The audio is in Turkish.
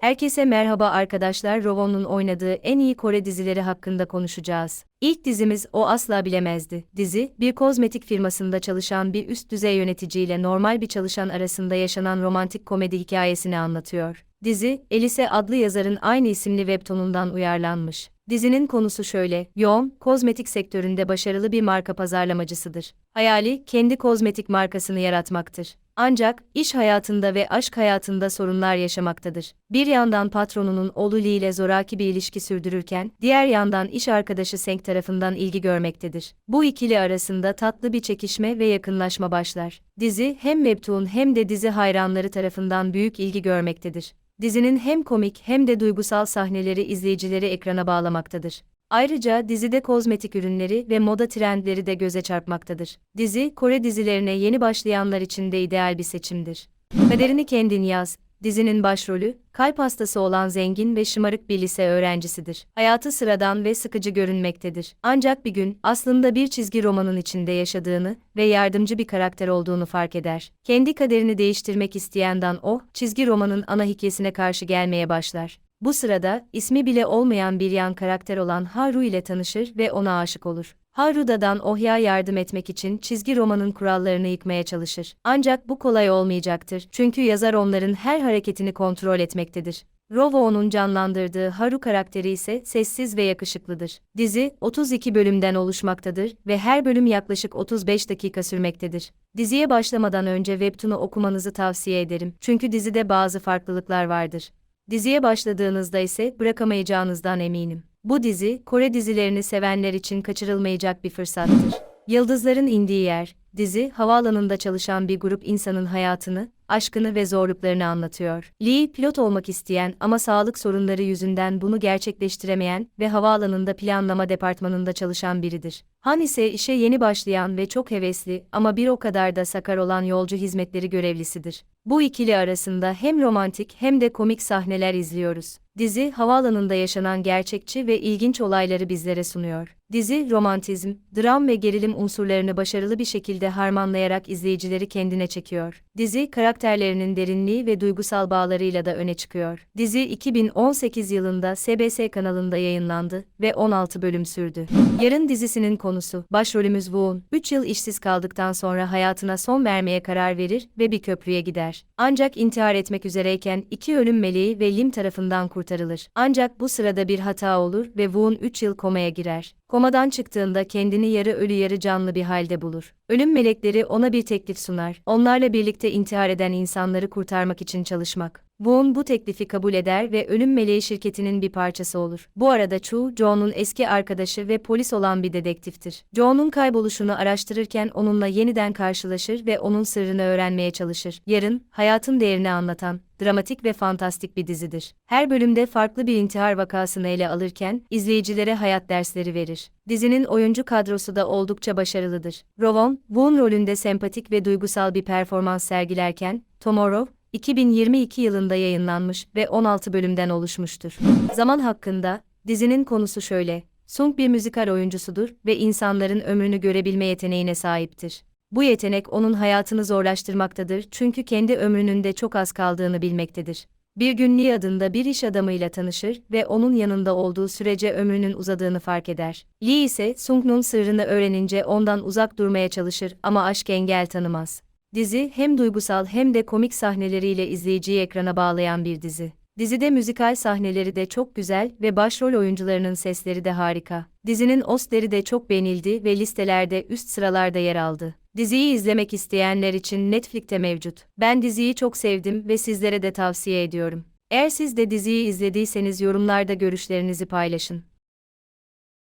Herkese merhaba arkadaşlar. Rovon'un oynadığı en iyi Kore dizileri hakkında konuşacağız. İlk dizimiz O Asla Bilemezdi. Dizi, bir kozmetik firmasında çalışan bir üst düzey yöneticiyle normal bir çalışan arasında yaşanan romantik komedi hikayesini anlatıyor. Dizi, Elise adlı yazarın aynı isimli webtoonundan uyarlanmış. Dizinin konusu şöyle, Yoon, kozmetik sektöründe başarılı bir marka pazarlamacısıdır. Hayali, kendi kozmetik markasını yaratmaktır. Ancak, iş hayatında ve aşk hayatında sorunlar yaşamaktadır. Bir yandan patronunun oğlu Lee ile zoraki bir ilişki sürdürürken, diğer yandan iş arkadaşı Seng tarafından ilgi görmektedir. Bu ikili arasında tatlı bir çekişme ve yakınlaşma başlar. Dizi, hem webtoon hem de dizi hayranları tarafından büyük ilgi görmektedir. Dizinin hem komik hem de duygusal sahneleri izleyicileri ekrana bağlamaktadır. Ayrıca dizide kozmetik ürünleri ve moda trendleri de göze çarpmaktadır. Dizi, Kore dizilerine yeni başlayanlar için de ideal bir seçimdir. Kaderini kendin yaz. Dizinin başrolü, kalp hastası olan zengin ve şımarık bir lise öğrencisidir. Hayatı sıradan ve sıkıcı görünmektedir. Ancak bir gün aslında bir çizgi romanın içinde yaşadığını ve yardımcı bir karakter olduğunu fark eder. Kendi kaderini değiştirmek isteyen Dan O, çizgi romanın ana hikayesine karşı gelmeye başlar. Bu sırada ismi bile olmayan bir yan karakter olan Haru ile tanışır ve ona aşık olur. Haru da Dan Oh'ya yardım etmek için çizgi romanın kurallarını yıkmaya çalışır. Ancak bu kolay olmayacaktır çünkü yazar onların her hareketini kontrol etmektedir. Rovo'nun canlandırdığı Haru karakteri ise sessiz ve yakışıklıdır. Dizi 32 bölümden oluşmaktadır ve her bölüm yaklaşık 35 dakika sürmektedir. Diziye başlamadan önce webtoon'u okumanızı tavsiye ederim çünkü dizide bazı farklılıklar vardır. Diziye başladığınızda ise bırakamayacağınızdan eminim. Bu dizi, Kore dizilerini sevenler için kaçırılmayacak bir fırsattır. Yıldızların indiği yer, dizi, havaalanında çalışan bir grup insanın hayatını, aşkını ve zorluklarını anlatıyor. Lee, pilot olmak isteyen ama sağlık sorunları yüzünden bunu gerçekleştiremeyen ve havaalanında planlama departmanında çalışan biridir. Han ise işe yeni başlayan ve çok hevesli ama bir o kadar da sakar olan yolcu hizmetleri görevlisidir. Bu ikili arasında hem romantik hem de komik sahneler izliyoruz. Dizi, havaalanında yaşanan gerçekçi ve ilginç olayları bizlere sunuyor. Dizi, romantizm, dram ve gerilim unsurlarını başarılı bir şekilde harmanlayarak izleyicileri kendine çekiyor. Dizi, karakterlerinin derinliği ve duygusal bağlarıyla da öne çıkıyor. Dizi, 2018 yılında SBS kanalında yayınlandı ve 16 bölüm sürdü. Yarın dizisinin konusu, başrolümüz Woon, 3 yıl işsiz kaldıktan sonra hayatına son vermeye karar verir ve bir köprüye gider. Ancak intihar etmek üzereyken iki ölüm meleği ve Lim tarafından kurtarılır. Ancak bu sırada bir hata olur ve Woon 3 yıl komaya girer. Komadan çıktığında kendini yarı ölü yarı canlı bir halde bulur. Ölüm melekleri ona bir teklif sunar. Onlarla birlikte intihar eden insanları kurtarmak için çalışmak. Woon bu teklifi kabul eder ve ölüm meleği şirketinin bir parçası olur. Bu arada Chu, John'un eski arkadaşı ve polis olan bir dedektiftir. John'un kayboluşunu araştırırken onunla yeniden karşılaşır ve onun sırrını öğrenmeye çalışır. Yarın, hayatın değerini anlatan, dramatik ve fantastik bir dizidir. Her bölümde farklı bir intihar vakasını ele alırken, izleyicilere hayat dersleri verir. Dizinin oyuncu kadrosu da oldukça başarılıdır. Rovon, Woon rolünde sempatik ve duygusal bir performans sergilerken, Tomorrow, 2022 yılında yayınlanmış ve 16 bölümden oluşmuştur. Zaman hakkında, dizinin konusu şöyle. Sung bir müzikal oyuncusudur ve insanların ömrünü görebilme yeteneğine sahiptir. Bu yetenek onun hayatını zorlaştırmaktadır çünkü kendi ömrünün de çok az kaldığını bilmektedir. Bir gün Lee adında bir iş adamıyla tanışır ve onun yanında olduğu sürece ömrünün uzadığını fark eder. Lee ise Sung'un sırrını öğrenince ondan uzak durmaya çalışır ama aşk engel tanımaz. Dizi hem duygusal hem de komik sahneleriyle izleyiciyi ekrana bağlayan bir dizi. Dizide müzikal sahneleri de çok güzel ve başrol oyuncularının sesleri de harika. Dizinin Oscar'ı de çok beğenildi ve listelerde üst sıralarda yer aldı. Diziyi izlemek isteyenler için Netflix'te mevcut. Ben diziyi çok sevdim ve sizlere de tavsiye ediyorum. Eğer siz de diziyi izlediyseniz yorumlarda görüşlerinizi paylaşın.